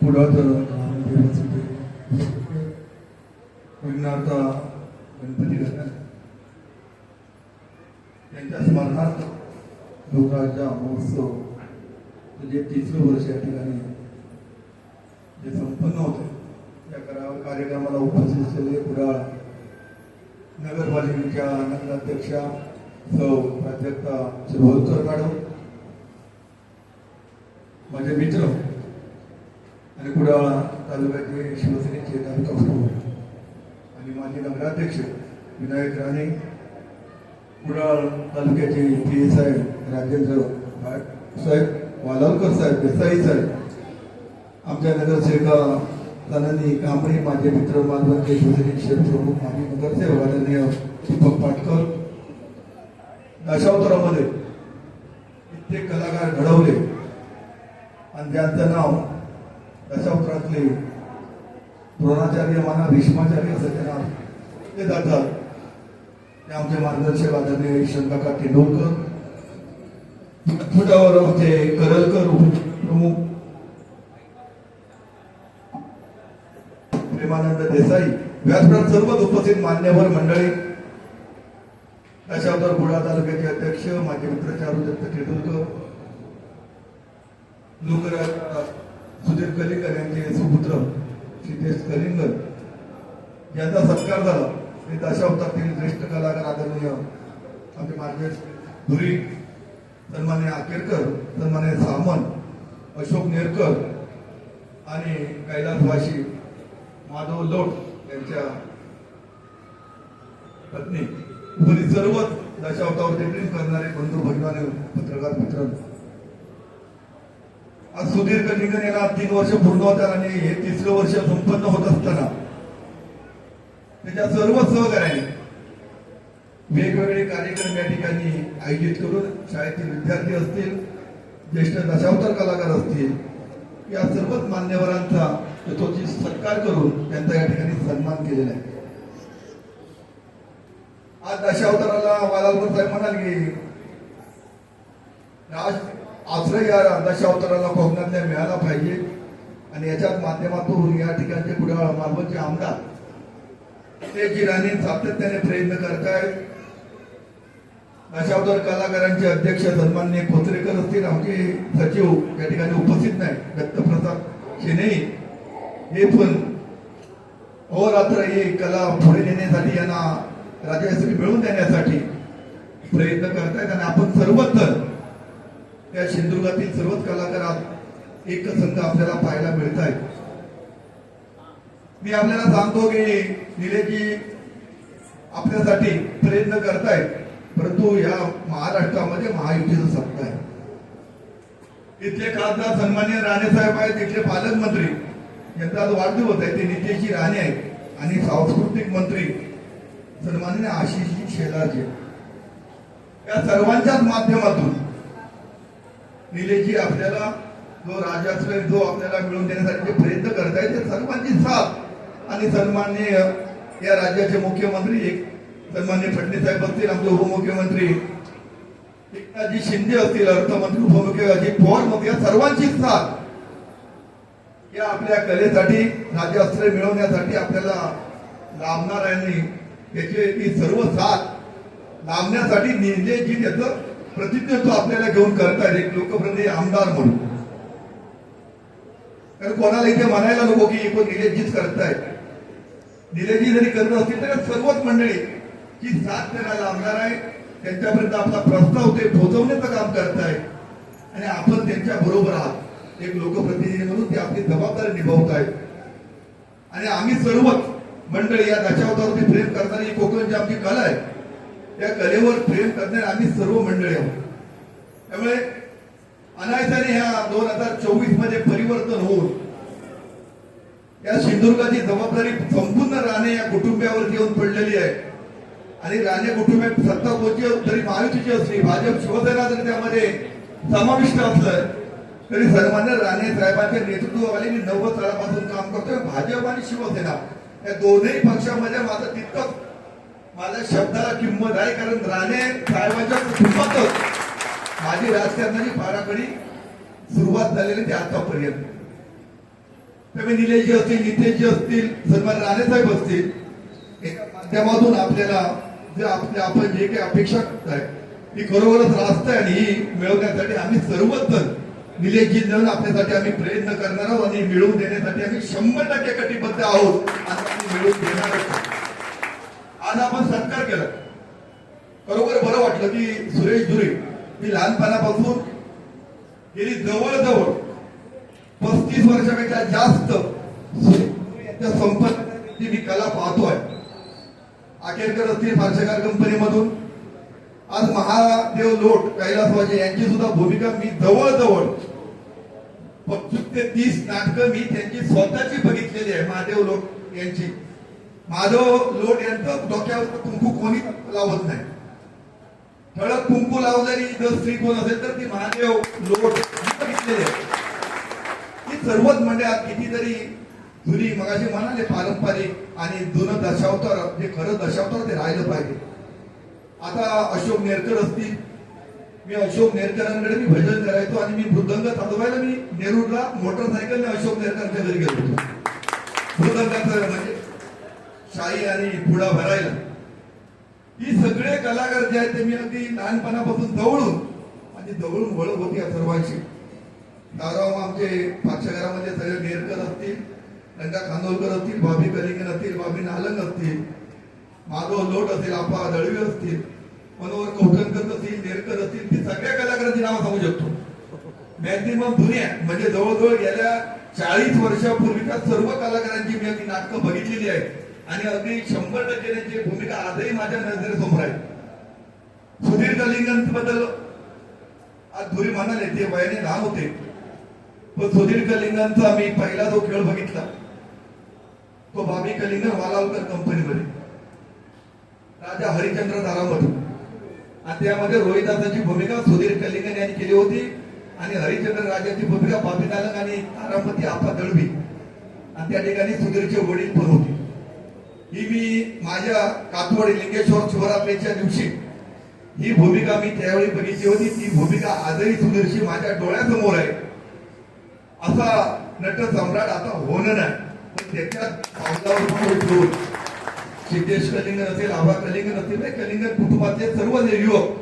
कुडाळचं नामदेवाचं ते विघ्नार्थ गणपती घरात त्यांच्या स्मरणार्थ लोकराजा महोत्सव जे तिसरं वर्ष या ठिकाणी जे संपन्न होते त्या करा- कार्यक्रमाला उपस्थित असलेले कुडाळ नगरपालिकेच्या नगराध्यक्षा सौ प्राध्यक्षा श्री मॅडम माझे मित्र आणि कुडाळा तालुक्याचे शिवसेनेचे तालुका प्रमुख आणि माझे नगराध्यक्ष विनायक राणे कुडाळ तालुक्याचे पी एस आय राजेंद्र साहेब वालावकर साहेब देसाई साहेब आमच्या नगरसेविका सनंदी कांबळे माझे मित्र मालवणचे शिवसेनेचे शहर प्रमुख माजी नगरसेवक आदरणीय दीपक पाटकर. दशावतारामध्ये कित्येक कलाकार घडवले आणि त्यांचं नाव दशावतारातले द्रोणाचार्य म्हणा भीष्माचार्य असं त्यांना ते जातात. ते आमचे मार्गदर्शक आदरणीय शंकाका तेंडुलकर फुटावर आमचे करलकर प्रमुख प्रेमानंद देसाई व्यासपीठात सर्व उपस्थित मान्यवर मंडळी दशावतार बुडा तालुक्याचे अध्यक्ष माझे मित्र चारुदत्त तेंडुलकर लोकराज सुधीर कलिंगर यांचे सुपुत्र सिद्धेश कलिंगर यांचा सत्कार झाला. ते दशावतातील ज्येष्ठ कलाकार आदरणीय आमचे मार्गेश धुरी सन्मान्य आकेरकर सन्मान्य सामंत अशोक नेरकर आणि कैलास वाशी माधव लोट यांच्या पत्नी. उपरी सर्वच दशावतावरती प्रेम करणारे बंधू भगिनी पत्रकार मित्र आज सुधीर कलिंगन याला तीन वर्ष पूर्ण होतात आणि हे तिसरं वर्ष संपन्न होत असताना त्याच्या सर्व सहकार्याने वेगवेगळे कार्यक्रम या ठिकाणी आयोजित करून शाळेतील विद्यार्थी असतील ज्येष्ठ दशावतार कलाकार असतील या सर्वच मान्यवरांचा यथोचित सत्कार करून त्यांचा या ठिकाणी सन्मान केलेला आहे. आज दशावताराला वालालकर साहेब म्हणाल की आज आश्रय या दशावताराला कोकणातल्या मिळाला पाहिजे. आणि याच्याच माध्यमातून या ठिकाणचे कुडाळ मालवणचे आमदार ते जिराणी सातत्याने प्रयत्न करतायत दशावतार कलाकारांचे अध्यक्ष सन्मान्य खोचरेकर असतील आमचे सचिव या ठिकाणी उपस्थित नाही. दत्तप्रसाद शेने हे पण अहोरात्र ही कला पुढे नेण्यासाठी यांना राजश्री मिळवून देण्यासाठी प्रयत्न करतायत. आणि आपण सर्वच या त्या सिंधुदुर्गातील सर्वच कलाकारात एक संघ आपल्याला पाहायला मिळत आहे मी आपल्याला सांगतो की निलेजी आपल्यासाठी प्रयत्न करतायत परंतु या महाराष्ट्रामध्ये महायुतीचं सत्ता आहे. इथले खासदार सन्मान्य राणे साहेब आहेत इथले पालकमंत्री. यांचा आज वाढदिवस आहे ते नितेशजी राणे आहेत. आणि सांस्कृतिक मंत्री सन्मान्य आशिषजी शेलारजी या सर्वांच्याच माध्यमातून निलेजी आपल्याला जो राजाश्रय जो आपल्याला मिळवून देण्यासाठी जे प्रयत्न करतायत ते सर्वांची साथ आणि सन्मान्य या राज्याचे मुख्यमंत्री एक सन्मान्य फडणवीस साहेब असतील आमचे उपमुख्यमंत्री. एकनाथजी शिंदे असतील अर्थमंत्री उपमुख्य अजित पवार मग या सर्वांची साथ. या आपल्या कलेसाठी राज्याश्रय मिळवण्यासाठी आपल्याला लाभणार आहे याची ती सर्व साथ लाभण्यासाठी निलेजी त्याचं प्रतिनिधित्व आपल्याला घेऊन करतायत एक लोकप्रतिनिधी आमदार म्हणून. कारण कोणाला इथे म्हणायला नको की एकूण निलेशजीच करतायत. निलेशजी जरी करत असतील तर सर्वच मंडळी जी साथ त्यांना आमदार आहे. त्यांच्यापर्यंत आपला प्रस्ताव ते पोहोचवण्याचं काम करताय आणि आपण त्यांच्या बरोबर आहात. एक लोकप्रतिनिधी म्हणून ते आपली जबाबदारी निभावत आहेत आणि आम्ही सर्वच मंडळी या दशावतावरती प्रेम करणारी ही कोकणची आमची कला आहे. त्या कलेवर प्रेम करणारे आम्ही सर्व मंडळी आहोत. त्यामुळे अनायसाने ह्या दोन हजार चोवीसमध्ये परिवर्तन होऊन या सिंधुदुर्गाची जबाबदारी संपूर्ण राणे या कुटुंबियावर येऊन पडलेली आहे. आणि राणे कुटुंबात सत्ता कोणती जरी महायुतीची असली भाजप शिवसेना जरी त्यामध्ये समाविष्ट असलं तरी सन्मान्य राणे साहेबांच्या नेतृत्वाखाली मी नव्वद सालापासून काम करतोय. भाजप आणि शिवसेना या दोन्ही पक्षामध्ये माझं तितकंच माझ्या शब्दाला किंमत आहे कारण राणे साहेबांच्या कुटुंबातच माझी राजकारणाची पाराखडी सुरुवात झालेली ते आतापर्यंत. त्यामुळे निलेशजी असतील नितेशजी असतील सन्मान राणेसाहेब असतील एका माध्यमातून आपल्याला जे आपल्या आपण जे काही अपेक्षा करताय ती खरोखरच रास्त आहे आणि ही मिळवण्यासाठी आम्ही सर्वच जण निलेशजी जाऊन आपल्यासाठी आम्ही प्रयत्न करणार आहोत आणि मिळवून देण्यासाठी आम्ही शंभर टक्के कटिबद्ध आहोत आणि आम्ही मिळवून देणार आहोत. आज आपण सत्कार केला. बरोबर बरं वाटलं की सुरेश धुरे मी लहानपणापासून गेली जवळजवळ पस्तीस वर्षापेक्षा जास्त यांच्या संपर्काची मी कला पाहतोय अखेरकर असतील फारशेकार कंपनीमधून. आज महादेव लोट कैलासवाजे यांची सुद्धा भूमिका मी जवळजवळ पंचवीस ते तीस नाटकं मी त्यांची स्वतःची बघितलेली आहे महादेव लोट यांची. माधव लोट यांचं डोक्यावर कुंकू कोणी लावत नाही. ठळक कुंकू लावलेली जर स्त्री कोण असेल तर ती महादेव लोट घेतलेली आहे. ती सर्वच म्हणजे मंडळात कितीतरी जुनी मगाशी म्हणाले पारंपरिक आणि जुनं दशावतार जे खरं दशावतार ते राहिलं पाहिजे. आता अशोक नेरकर असतील. मी अशोक नेरकरांकडे मी भजन करायचो आणि मी मृदंग थांबवायला मी नेरूरला मोटरसायकलने अशोक नेरकरांच्या घरी गेलो होतो. मृदंगाचं म्हणजे शाही आणि पुढा भरायला. ही सगळे कलाकार जे आहेत ते मी अगदी लहानपणापासून जवळून आणि जवळून ओळख होती या सर्वांची. दाराव आमचे पाचशेघरामध्ये सगळे नेरकर असतील नंदा खानोलकर असतील भाभी कलिंगन असतील भाभी नालंग असतील माधव लोट असेल आपा दळवी असतील मनोहर कौटणकर असतील नेरकर असतील ती सगळ्या कलाकारांची नावं सांगू शकतो. मॅक्झिमम दुनिया म्हणजे जवळजवळ गेल्या चाळीस वर्षापूर्वीच्या सर्व कलाकारांची मी अगदी नाटकं बघितलेली आहेत. आणि अगदी शंभर टक्के त्यांची भूमिका आजही माझ्या नजरेसमोर आहे. सुधीर कलिंगनबद्दल आज धुरी म्हणाले ते वयाने लहान होते. पण सुधीर कलिंगनचा मी पहिला जो खेळ बघितला तो बाबी कलिंगन वालावकर कंपनीमध्ये. राजा हरिचंद्र धारामध्ये आणि त्यामध्ये रोहिदासाची भूमिका सुधीर कलिंगन यांनी केली होती. आणि हरिचंद्र राजाची भूमिका बाबी नालक आणि तारापती आपा दळवी. आणि त्या ठिकाणी सुधीरचे वडील पण होते. ही मी माझ्या कातवड लिंगेश्वर शिवरात्रीच्या दिवशी ही भूमिका मी त्यावेळी बघितली होती. ती भूमिका आजही सुदर्शी माझ्या डोळ्यासमोर आहे. असा नट सम्राट आता होणं नाही. पण त्याच्या सिद्धेश कलिंगन असेल आभा कलिंगन असेल कलिंगन कुटुंबातले सर्व युवक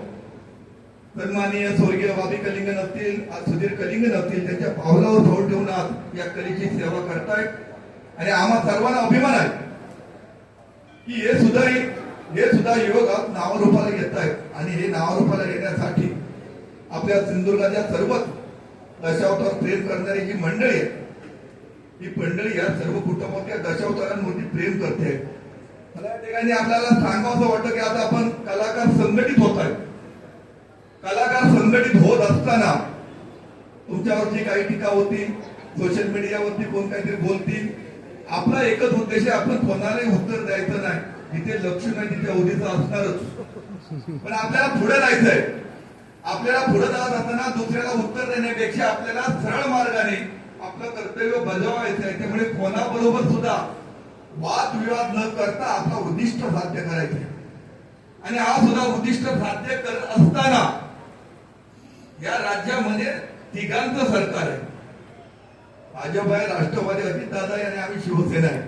सन्माननीय स्वर्गीय बाबी कलिंगन असतील आज सुधीर कलिंगन असतील त्यांच्या पावलावर पाऊल ठेवून आज या कलेची सेवा करतायत. आणि आम्हा सर्वांना अभिमान आहे. की हे सुद्धा हे सुद्धा युवक नावारूपाला नावरूपाला घेत आहेत आणि हे नावरूपाला येण्यासाठी आपल्या सिंधुदुर्गाच्या सर्वच दशावतार प्रेम करणारी जी मंडळी आहे ही मंडळी या सर्व कुटुंबातल्या दशावतारांवरती प्रेम करते. मला या ठिकाणी आपल्याला सांगावं वाटतं की आता आपण कलाकार संघटित होत आहेत कलाकार संघटित होत असताना तुमच्यावरची काही टीका होती सोशल मीडियावरती कोण काहीतरी बोलतील आपला एकच उद्देश आहे आपण कोणालाही उत्तर द्यायचं नाही. जिथे लक्ष नाही तिथे अवधीचं असणारच. पण आपल्याला पुढे जायचंय आपल्याला पुढे जात असताना दुसऱ्याला उत्तर देण्यापेक्षा आपल्याला सरळ मार्गाने आपलं कर्तव्य बजावायचं आहे. त्यामुळे कोणाबरोबर सुद्धा वादविवाद न करता आपला उद्दिष्ट साध्य करायचंय आणि हा सुद्धा उद्दिष्ट साध्य करत असताना या राज्यामध्ये तिघांचं सरकार आहे. भाजप आहे राष्ट्रवादी अजितदादा आहे आणि आम्ही शिवसेना आहे.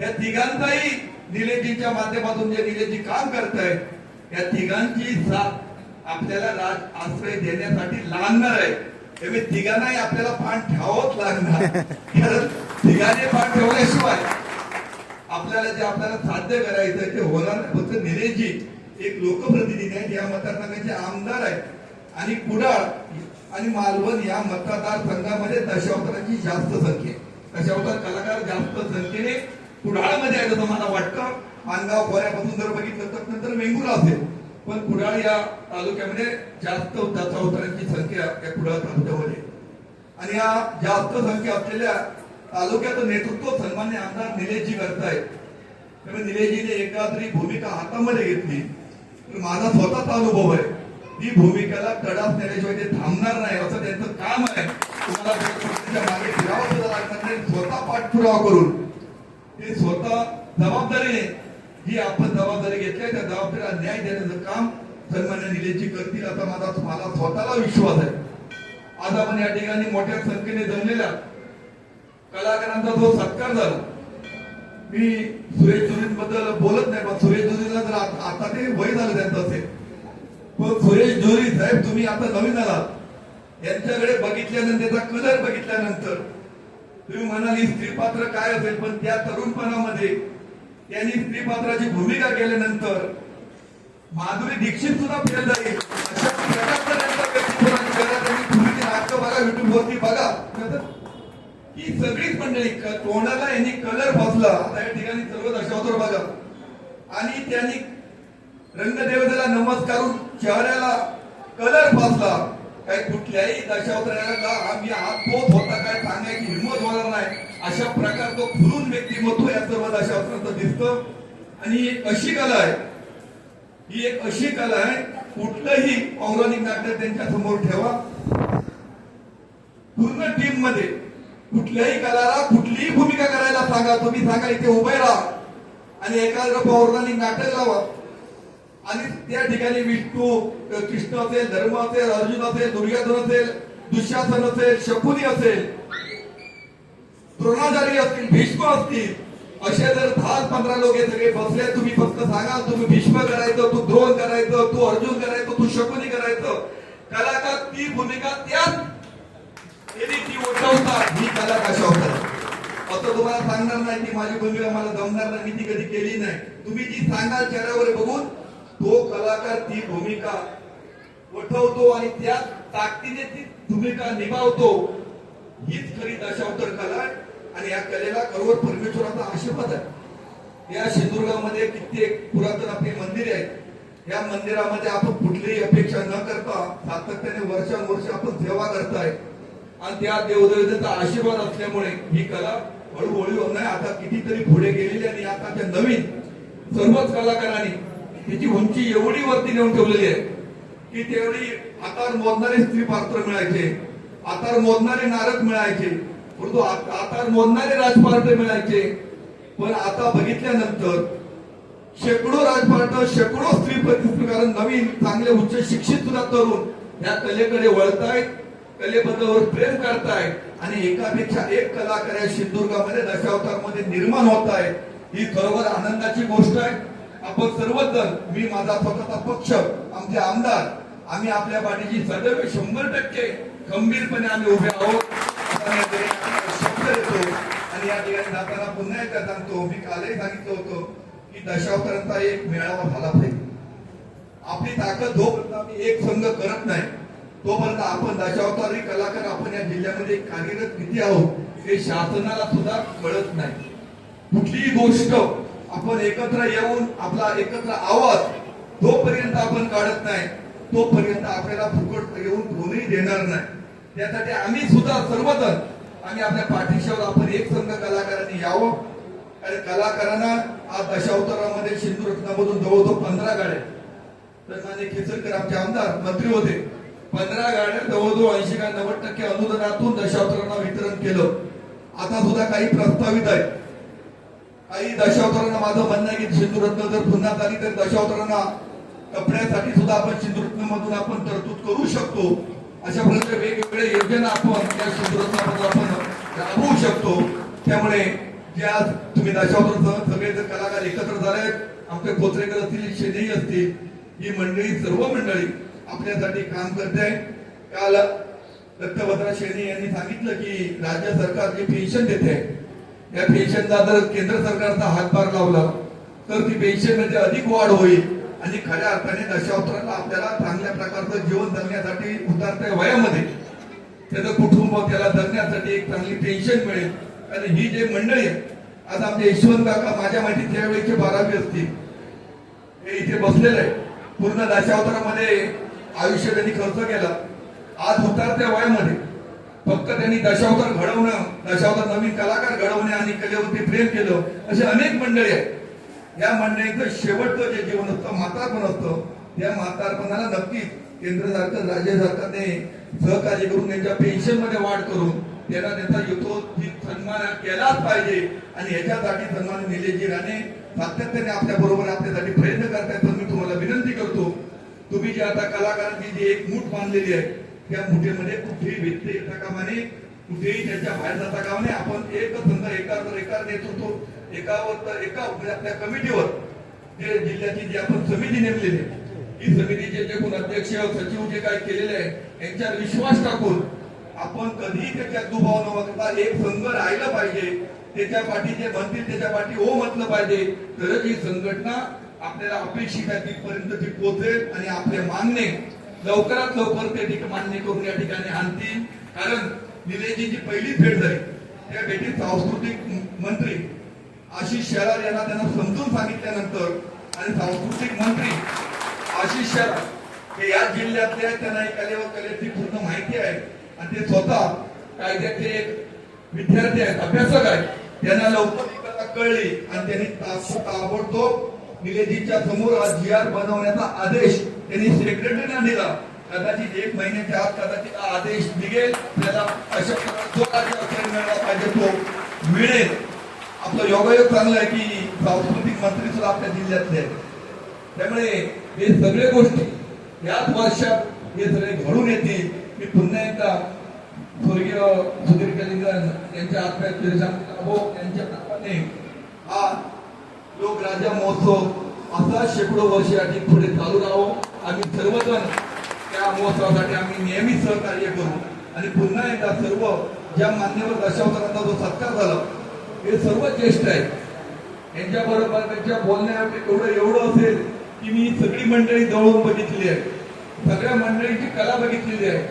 या तिघांचाही निलेजीच्या माध्यमातून जे निलेजी काम करतायत या तिघांची साथ आपल्याला राज आश्रय देण्यासाठी लागणार आहे. त्यामुळे तिघांनाही आपल्याला पान ठेवावंच लागणार. कारण तिघांनी पान ठेवल्याशिवाय आपल्याला जे आपल्याला साध्य करायचं ते होणार नाही. फक्त निलेजी एक लोकप्रतिनिधी आहेत या मतदारसंघाचे आमदार आहेत आणि कुडाळ आणि मालवण या मतदारसंघामध्ये दशावतारांची जास्त संख्या दशावतार कलाकार जास्त संख्येने कुडाळमध्ये आहे असं मला वाटतं. मानगाव खोऱ्यापासून जर बघितलं तर नंतर वेंगुर्ला असेल. पण कुडाळ या तालुक्यामध्ये जास्त दशावतारांची संख्या या कुडाळ तालुक्यामध्ये आणि या जास्त संख्या असलेल्या तालुक्याचं नेतृत्व सन्मान्य आमदार निलेशजी करतायत. त्यामुळे निलेशजीने एकाद्री भूमिका हातामध्ये घेतली. तर माझा स्वतःचा अनुभव आहे. ही भूमिकेला कडा देण्याशिवाय ते थांबणार नाही असं त्यांचं काम आहे. तुम्हाला त्याच्यामागे फिरावं सुद्धा लागणार नाही. स्वतः पाठपुरावा करून ते स्वतः जबाबदारीने जी आपण जबाबदारी घेतली त्या जबाबदारीला न्याय देण्याचं काम सन्मान्य निलेशजी करतील असा माझा मला स्वतःला विश्वास आहे. आज आपण या ठिकाणी मोठ्या संख्येने जमलेल्या कलाकारांचा जो सत्कार झाला मी सुरेश जोरींबद्दल बोलत नाही पण सुरेश जोरीला जर आता आता ते वय झालं त्यांचं असेल सुरेश जोरी साहेब तुम्ही आता नवीन आलात. यांच्याकडे बघितल्यानंतर त्याचा कलर बघितल्यानंतर तुम्ही म्हणाल स्त्री पात्र काय असेल? पण त्या तरुणपणामध्ये त्यांनी स्त्री पात्राची भूमिका केल्यानंतर माधुरी दीक्षित सुद्धा फेल झाली अशा नाटक बघा युट्यूब वरती बघा. ही सगळीच मंडळी तोंडाला यांनी कलर फसला. आता या ठिकाणी सर्व दशावतर बघा. आणि त्यांनी रंगदेवतेला नमस्कारून चेहऱ्याला कलर फासला काय कुठल्याही दशावताराला आम्ही हात पोत होता काय सांगायची हिंमत होणार नाही. अशा प्रकार तो फुलून व्यक्तिमत्व या सर्व दशावतारांचं दिसतं. आणि ही एक अशी कला आहे. ही एक अशी कला आहे. कुठलंही पौराणिक नाटक त्यांच्यासमोर ठेवा. पूर्ण टीममध्ये कुठल्याही कलाला कुठलीही भूमिका करायला सांगा. तुम्ही सांगा इथे उभे राहा. आणि एखादं पौराणिक नाटक लावा. आणि त्या ठिकाणी विष्णू कृष्ण असेल धर्म असेल अर्जुन असेल दुर्योधन असेल दुःशासन असेल शकुनी असेल द्रोणाचारी असतील भीष्म असतील असे जर दहा पंधरा लोक हे सगळे बसले तुम्ही फक्त सांगा तुम्ही भीष्म करायचं तू द्रोण करायचं तू अर्जुन करायचं तू शकुनी करायचं. कलाकार ती भूमिका त्याच ती ओढवतात ही कला कशा होतात असं तुम्हाला सांगणार नाही ती माझी भूमिका मला जमणार नाही मी ती कधी केली नाही. तुम्ही जी सांगाल चेहऱ्यावर बघून तो कलाकार ती भूमिका उठवतो आणि त्या ताकदीने ती भूमिका निभावतो. हीच खरी दशावतर कला आहे. आणि या कलेला खरोखर परमेश्वराचा आशीर्वाद आहे. या सिंधुदुर्गामध्ये कित्येक पुरातन आपली मंदिरे आहेत. या मंदिरामध्ये आपण कुठलीही अपेक्षा न करता सातत्याने वर्षानुवर्ष आपण सेवा करताय. आणि त्या देवदेवतेचा आशीर्वाद असल्यामुळे ही कला हळूहळू नाही. आता कितीतरी पुढे गेलेली आणि आताच्या नवीन सर्वच कलाकारांनी त्याची उंची एवढी वरती नेऊन ठेवलेली आहे की तेवढी आतार मोजणारे स्त्री पात्र मिळायचे आतार मोजणारे नारद मिळायचे परंतु आतार मोजणारे राजपात्र मिळायचे. पण आता बघितल्यानंतर शेकडो राजपार्ट शेकडो स्त्री प्रतिष्ठित नवीन चांगले उच्च शिक्षित सुद्धा तरुण या कलेकडे वळतायत कलेबद्दल प्रेम करतायत आणि एकापेक्षा एक कलाकार या सिंधुदुर्गामध्ये दशावतारमध्ये निर्माण होत आहे ही खरोखर आनंदाची गोष्ट आहे. आपण सर्वच जण मी माझा स्वतःचा पक्ष आमचे आमदार आम्ही आपल्या पाठीची सदैव शंभर टक्के खंबीरपणे आम्ही उभे आहोत. शब्द देतो आणि या ठिकाणी जाताना पुन्हा एकदा सांगतो मी कालही सांगितलं होतं की दशावतारांचा एक मेळावा झाला पाहिजे. आपली ताकद जोपर्यंत आम्ही एक संघ करत नाही तोपर्यंत आपण दशावतारी कलाकार आपण या जिल्ह्यामध्ये कार्यरत किती आहोत हे शासनाला सुद्धा कळत नाही. कुठलीही गोष्ट आपण एकत्र येऊन आपला एकत्र आवाज जोपर्यंत आपण काढत नाही तोपर्यंत आपल्याला फुकट येऊन कोणीही देणार नाही. त्यासाठी आम्ही सुद्धा सर्वजण आम्ही आपल्या पाठीशावर आपण एक संघ कलाकारांनी यावं. आणि कलाकारांना आज दशावतारामध्ये सिंधुरत्नामधून जवळजवळ पंधरा गाड्या तर माझे खेचरकर आमचे आमदार मंत्री होते. पंधरा गाड्या जवळजवळ ऐंशी का नव्वद टक्के अनुदानातून दशावतारांना वितरण केलं. आता सुद्धा काही प्रस्तावित आहे काही दशावतारांना माझं म्हणणं आहे की सिंधुरत्न जर पुन्हा झाली तर दशावतारांना कपड्यासाठी सुद्धा आपण सिंधुरत्न मधून आपण तरतूद करू शकतो. अशा प्रकारच्या वेगवेगळ्या योजना आपण त्या सिंधुरत्नामध्ये आपण राबवू शकतो. त्यामुळे जे आज तुम्ही दशावतार सगळे जर कलाकार एकत्र झाले आहेत, आमचे कोचरेकर असतील शेजई असतील ही मंडळी सर्व मंडळी आपल्यासाठी काम करते. आहे काल दत्तभद्रा शेनी यांनी सांगितलं की राज्य सरकार जे पेन्शन देते या पेन्शनचा जर केंद्र सरकारचा हातभार लावला तर ती पेन्शनमध्ये अधिक वाढ होईल. आणि खऱ्या अर्थाने दशावताराला आपल्याला चांगल्या प्रकारचं जीवन जगण्यासाठी उतरत्या वयामध्ये. त्याचं कुटुंब त्याला जगण्यासाठी एक चांगली पेन्शन मिळेल. आणि ही जे मंडळी आहे आज आमचे यशवंत काका माझ्या माहिती त्यावेळेचे बारावी असतील. हे इथे बसलेले आहे पूर्ण दशावतारामध्ये आयुष्य त्यांनी खर्च केला. आज उतरत्या वयामध्ये. फक्त त्यांनी दशावतार घडवणं दशावतार नवीन कलाकार घडवणे आणि कलेवरती प्रेम केलं असे अनेक मंडळी आहेत. या मंडळीचं शेवटचं जे जीवन असतं म्हातारपण असतं त्या म्हातारपणाला नक्कीच केंद्र सरकार राज्य सरकारने सहकार्य करून त्यांच्या पेन्शनमध्ये वाढ करून त्यांना त्यांचा यथोचित सन्मान केलाच पाहिजे. आणि याच्यासाठी सन्मान निलेजी राणे सातत्याने आपल्या बरोबर आपल्यासाठी प्रयत्न करतायत तर मी तुम्हाला विनंती करतो तुम्ही जी आता कलाकारांची जी एक मूठ बांधलेली आहे या मुठीमध्ये कुठेही भेटते येता कामा नये कुठेही त्याच्या बाहेर जाता कामा नये. आपण एक संघ एका एका नेतृत्व एकावर एका म्हणजे आपल्या कमिटीवर. जे जिल्ह्याची जी आपण समिती नेमलेली आहे ही समितीचे जे कोण अध्यक्ष सचिव जे काय केलेले आहे यांच्यावर विश्वास टाकून आपण कधीही त्याच्यात दुभाव न बघता एक संघ राहिलं पाहिजे. त्याच्या पाठी जे म्हणतील त्याच्या पाठी हो म्हटलं पाहिजे. तरच ही संघटना आपल्याला अपेक्षित आहे तिथपर्यंत ती पोहोचेल आणि आपले मागणे लवकरात लवकर ते ठिकाणी मान्य करून या ठिकाणी आणतील. कारण निलेची जी पहिली भेट झाली. त्या भेटीत सांस्कृतिक मंत्री आशिष शेलार यांना त्यांना समजून सांगितल्यानंतर आणि सांस्कृतिक मंत्री आशिष शेलार हे या जिल्ह्यातले आहेत, त्यांना एक कलेवर कलेची पूर्ण माहिती आहे. आणि ते स्वतः कायद्याचे एक विद्यार्थी आहेत अभ्यासक आहेत. त्यांना लवकर ही कथा कळली आणि त्यांनी ताबडतोब निलेजीच्या समोर आज जी आर बनवण्याचा आदेश त्यांनी सेक्रेटरीना दिला. कदाचित एक महिन्याच्या आत कदाचित हा आदेश निघेल. त्याला अशा प्रकारे जो मिळाला पाहिजे तो मिळेल. आपलं योगायोग चांगला आहे की सांस्कृतिक मंत्री सुद्धा आपल्या जिल्ह्यातले आहेत. त्यामुळे हे सगळे गोष्टी याच वर्षात हे सगळे घडून येतील. मी पुन्हा एकदा स्वर्गीय सुधीर कलिंगन यांच्या आत्म्यात यांच्या नावाने लोक राजा महोत्सव असा शेकडो वर्ष या ठिकाणी पुढे चालू राहो. आम्ही सर्वजण त्या महोत्सवासाठी आम्ही नेहमी सहकार्य करू. आणि पुन्हा एकदा सर्व ज्या मान्यवर दशावतारांचा जो सत्कार झाला हे सर्व ज्येष्ठ आहेत. यांच्या बरोबर त्यांच्या बोलण्यात एवढं एवढं असेल की मी सगळी मंडळी जवळून बघितली आहे. सगळ्या मंडळीची कला बघितलेली आहे.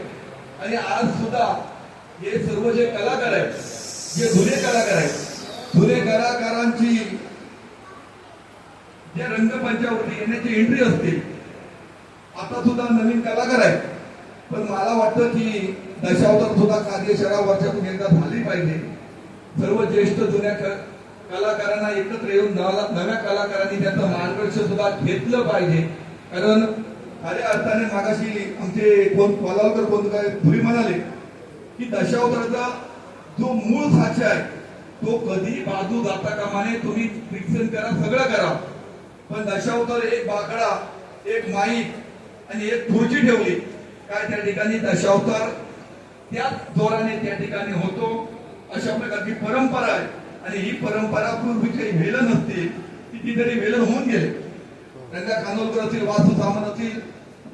आणि आज सुद्धा हे सर्व जे कलाकार आहेत जे जुने कलाकार आहेत जुने कलाकारांची जे रंगमंचावरती येण्याची एंट्री असते. आता सुद्धा नवीन कलाकार आहेत. पण मला वाटतं की दशावतार सुद्धा कार्यशाळा वर्षातून एकदा झाली पाहिजे. सर्व ज्येष्ठ जुन्या क- कलाकारांना एकत्र येऊन नवा- नव्या कलाकारांनी त्यांचं मार्गदर्शन सुद्धा घेतलं पाहिजे. कारण खऱ्या अर्थाने मागाशी आमचे कोण कोलावकर कोण काय धुरी म्हणाले की दशावताराचा जो मूळ साचा आहे तो कधी बाजू जाता कामा नये तुम्ही फिक्सन करा सगळं करा. पण दशावतार एक बाकडा एक माईक आणि एक खुर्ची ठेवली. काय त्या ठिकाणी दशावतार त्याच जोराने त्या ठिकाणी होतो. अशा प्रकारची परंपरा आहे. आणि ही परंपरा पूर्वी काही वेलन असते. कितीतरी वेलन होऊन गेले. रंगा कानोलकर असतील वासू सामंत असतील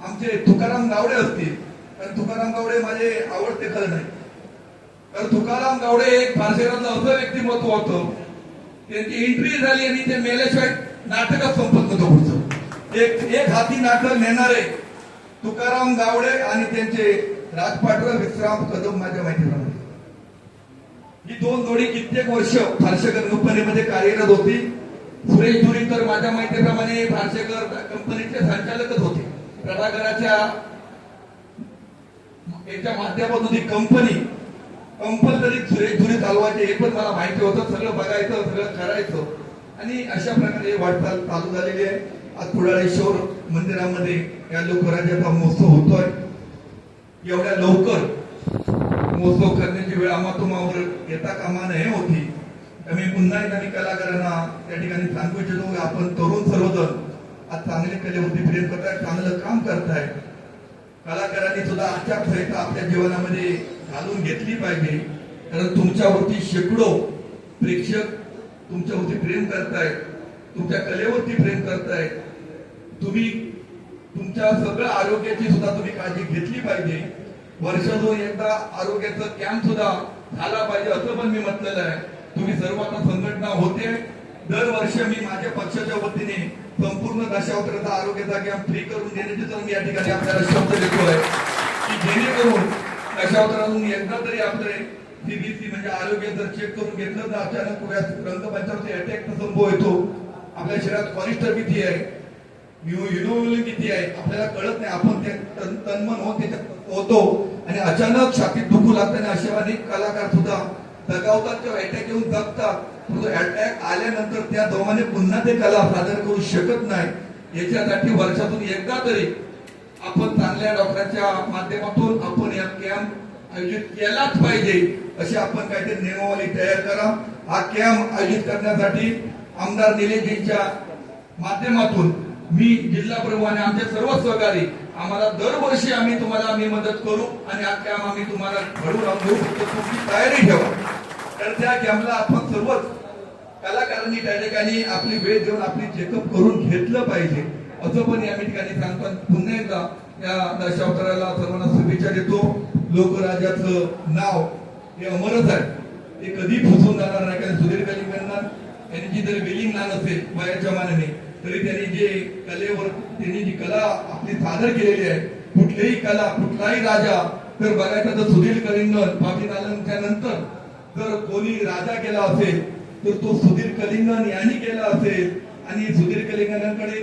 आमचे तुकाराम गावडे असतील. कारण तुकाराम गावडे माझे आवडते खरं नाही. कारण तुकाराम गावडे एक फारसेराचं असं व्यक्तिमत्व होतं. त्यांची एंट्री झाली आणि ते मेल्याशिवाय नाटकच संपत नव्हतं पुढचं. एक एक हाती नाटक नेणारे तुकाराम गावडे आणि त्यांचे राजपाटराव विश्राम कदम माझ्या माहितीप्रमाणे ही दोन जोडी कित्येक वर्ष फारशेकर कंपनीमध्ये कार्यरत होती. सुरेश धुरी तर माझ्या माहितीप्रमाणे फारशेकर कंपनीचे संचालकच होते. प्रभाकराच्या याच्या माध्यमातून ही कंपनी कंपल्सरी सुरेश धुरी चालवायचे हे पण मला माहिती होतं. सगळं बघायचं सगळं करायचं. आणि अशा प्रकारे वाटचाल चालू झालेली आहे. आज कुडाळेश्वर मंदिरामध्ये या लोकराज्याचा महोत्सव होतोय. एवढ्या लवकर महोत्सव करण्याची वेळ आम्हा तुम्हावर येता कामा नये होती. त्यामुळे पुन्हा एकदा मी कलाकारांना त्या ठिकाणी सांगू इच्छितो की आपण तरुण सर्वजण आज चांगले कलेवरती प्रेम करताय चांगलं काम करताय. कलाकारांनी सुद्धा आचारसंहिता आपल्या जीवनामध्ये घालून घेतली पाहिजे. कारण तुमच्यावरती शेकडो प्रेक्षक तुमच्यावरती प्रेम करतायत तुमच्या कलेवरती प्रेम करतायत तुम्ही तुमच्या सगळ्या आरोग्याची सुद्धा तुम्ही काळजी घेतली पाहिजे. वर्षातून एकदा आरोग्याचं कॅम्प सुद्धा झाला पाहिजे असं पण मी म्हटलेलं आहे. तुम्ही सर्व आता संघटना होते. दरवर्षी मी माझ्या पक्षाच्या वतीने संपूर्ण दशावताराचा आरोग्याचा कॅम्प फ्री करून देण्याची तर मी या ठिकाणी आपल्याला शब्द देतोय. की जेणेकरून दशावतारातून एकदा तरी आपले ती सीबीसी म्हणजे आरोग्य जर चेक करून घेतलं तर अचानक पुढ्या रंगपंचावरती अटॅकचा संभव येतो. आपल्या शरीरात कॉलिस्टर किती आहे? युनोव्हिल किती आहे? आपल्याला कळत नाही. आपण ते तन्मन होत त्याच्यात होतो. आणि अचानक छातीत दुखू लागतं आणि असे अनेक कलाकार सुद्धा दगावतात किंवा अटॅक येऊन जगतात. परंतु अटॅक आल्यानंतर त्या दोघांनी पुन्हा ते कला सादर करू शकत नाही. याच्यासाठी वर्षातून एकदा तरी आपण चांगल्या डॉक्टरांच्या माध्यमातून आपण या कॅम्प आयोजित केलाच पाहिजे अशी आपण काहीतरी नियमावली तयार करा. हा कॅम्प आयोजित करण्यासाठी आमदार निलेशजींच्या माध्यमातून मी जिल्हा प्रमुखाने आणि आमचे सर्व सहकारी आम्हाला दरवर्षी आम्ही तुम्हाला आम्ही मदत करू आणि हा कॅम्प आम्ही तुम्हाला घडवून आणू. तुमची तयारी ठेवा. तर त्या कॅम्पला आपण सर्वच कलाकारांनी त्या ठिकाणी आपली वेळ देऊन आपली चेकअप करून घेतलं पाहिजे. असं पण या ठिकाणी सांगतो पुन्हा एकदा या दशावताराला सर्वांना शुभेच्छा देतो. लोकराजाचं नाव हे अमरच आहे. ते कधी फसवून जाणार नाही. कारण सुधीर कलिंगांना त्यांनी जी जर वेलिंग लहान असेल वयाच्या मानाने तरी त्यांनी जे कलेवर त्यांनी जी कला आपली सादर केलेली आहे कुठलीही कला कुठलाही राजा तर बघायचं तर सुधीर कलिंगन बाबी नालंच्या नंतर जर कोणी राजा केला असेल तर तो सुधीर कलिंगन यांनी केला असेल. आणि सुधीर कलिंगनाकडे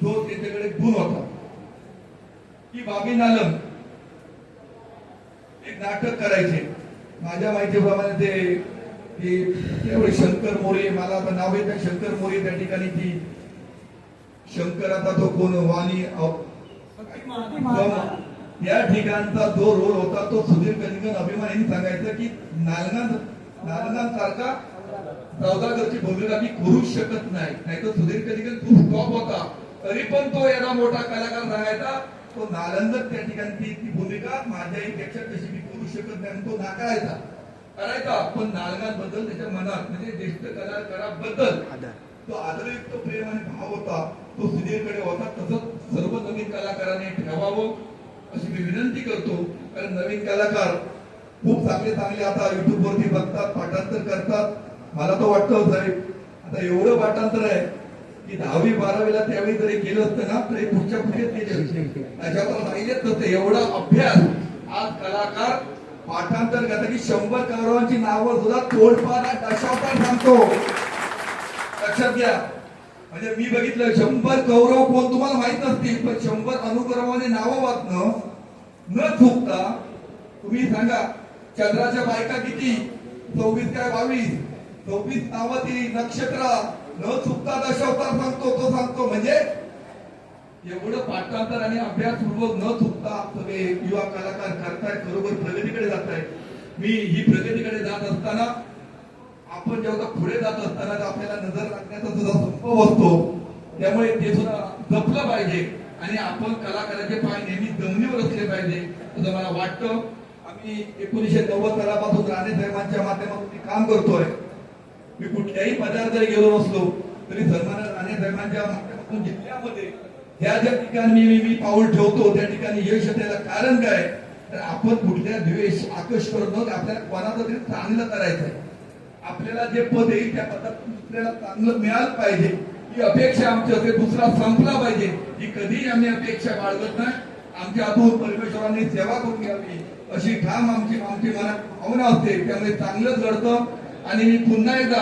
तो त्याच्याकडे गुण होता की बाबी नालम एक नाटक करायचे. माझ्या माहितीप्रमाणे ते त्यावेळी शंकर मोरे मला आता नाव येत शंकर मोरे त्या ठिकाणी ती शंकर आता तो कोण वाणी या ठिकाणचा जो रोल होता तो सुधीर कलिंगन अभिमान सांगायचं की नालगां नालगांसारखा सौदागरची भूमिका मी करू शकत नाही. नाही तो सुधीर कलिंगन खूप टॉप होता. तरी पण तो एवढा मोठा कलाकार सांगायचा तो नालंदच त्या ठिकाणी ती ती भूमिका माझ्याही पेक्षा कशी मी करू शकत नाही तो नाकारायचा. करायचा पण नालगांबद्दल त्याच्या मनात म्हणजे ज्येष्ठ कलाकाराबद्दल. तो आदरयुक्त प्रेम आणि भाव होता तो सुधीरकडे होता तसंच सर्व नवीन कलाकारांनी ठेवावं अशी मी विनंती करतो. कारण नवीन कलाकार खूप चांगले चांगले आता युट्यूब वरती बघतात पाठांतर करतात. मला तर वाटतं साहेब आता एवढं पाठांतर आहे की दहावी बारावीला त्यावेळी जरी केलं असतं ना तरी पुढच्या पुढे गेले त्याच्यावर राहिलेच नसतं एवढा अभ्यास. आज कलाकार पाठांतर करतात की शंभर कौरवांची नावं सुद्धा तोडपारा दशावतार सांगतो. लक्षात घ्या. म्हणजे मी बघितलं शंभर कौरव कोण तुम्हाला माहीत नसतील पण शंभर अनुक्रमाने नावं वाचणं न चुकता तुम्ही सांगा चंद्राच्या बायका किती? चोवीस काय बावीस? चोवीस नावं ती नक्षत्र. न चुकता दशावतार सांगतो तो सांगतो. म्हणजे एवढं पाठांतर आणि अभ्यासपूर्वक न चुकता सगळे युवा कलाकार करतायत बरोबर प्रगतीकडे जात मी ही प्रगतीकडे जात असताना आपण जेव्हा पुढे जात असताना तर आपल्याला नजर लागण्याचा सुद्धा संभव असतो त्यामुळे ते सुद्धा जपलं पाहिजे आणि आपण कलाकाराचे पाय नेहमी जमिनीवर असले पाहिजे. असं मला वाटतं. आम्ही एकोणीसशे नव्वद सालापासून राणे साहेबांच्या माध्यमातून काम करतोय. मी कुठल्याही पदावर जरी गेलो नसलो तरी सन्मान राणे साहेबांच्या माध्यमातून जिल्ह्यामध्ये ह्या ज्या ठिकाणी मी पाऊल ठेवतो त्या ठिकाणी यश त्याला कारण काय? तर आपण कुठल्या द्वेष आकर्ष करत नव्हतं आपल्याला कोणाचं तरी चांगलं करायचं आहे. आपल्याला जे पद येईल त्या पदात दुसऱ्याला चांगलं मिळालं पाहिजे. ही अपेक्षा आमची असते दुसरा संपला पाहिजे. ही कधीही आम्ही अपेक्षा बाळगत नाही. आमच्या हातून परमेश्वरांनी सेवा करून घ्यावी. अशी ठाम आमची आमची मनात भावना असते. त्यामुळे चांगलंच घडतं. आणि मी पुन्हा एकदा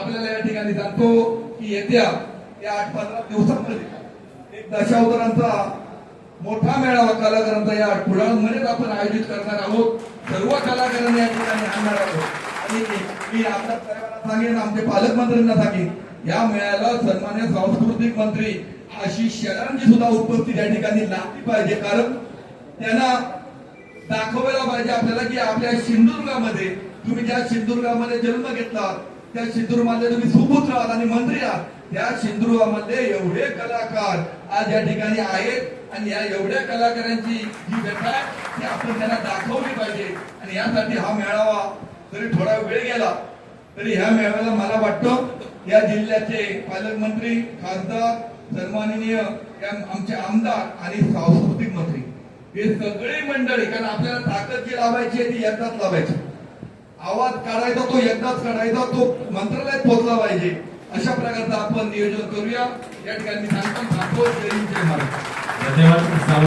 आपल्याला या ठिकाणी सांगतो की येत्या या आठ पंधरा दिवसांमध्ये एक दशावतारांचा मोठा मेळावा कलाकारांचा या कुडाळमध्येच आपण आयोजित करणार आहोत. सर्व कलाकारांनी या ठिकाणी आणणार आहोत. आणि मी आपल्या साहेबांना सांगेन आमचे पालकमंत्र्यांना सांगेन या मेळ्याला सन्मान्य सांस्कृतिक मंत्री आशिष शेलारांची सुद्धा उपस्थिती या ठिकाणी लागली पाहिजे. कारण त्यांना दाखवायला पाहिजे आपल्याला की आपल्या सिंधुदुर्गामध्ये तुम्ही ज्या सिंधुदुर्गामध्ये जन्म घेतला त्या सिंधुदुर्गामध्ये तुम्ही सुपुत्र आहात आणि मंत्री आहात त्या सिंधुदुर्गामध्ये एवढे कलाकार आज या ठिकाणी आहेत आणि या एवढ्या कलाकारांची जी व्यथा आहे ती आपण त्यांना दाखवली पाहिजे. आणि यासाठी हा मेळावा जरी थोडा वेळ गेला तरी ह्या मेळाव्याला मला वाटतं या जिल्ह्याचे पालकमंत्री खासदार सन्माननीय आमचे आमदार आणि सांस्कृतिक मंत्री हे सगळी मंडळी कारण आपल्याला ताकद जी लावायची आहे ती यातच लावायची. आवाज काढायचा तो एकदाच काढायचा तो मंत्रालयात पोहोचला पाहिजे. अशा प्रकारचं आपण नियोजन करूया. या ठिकाणी सांगतो धन्यवाद.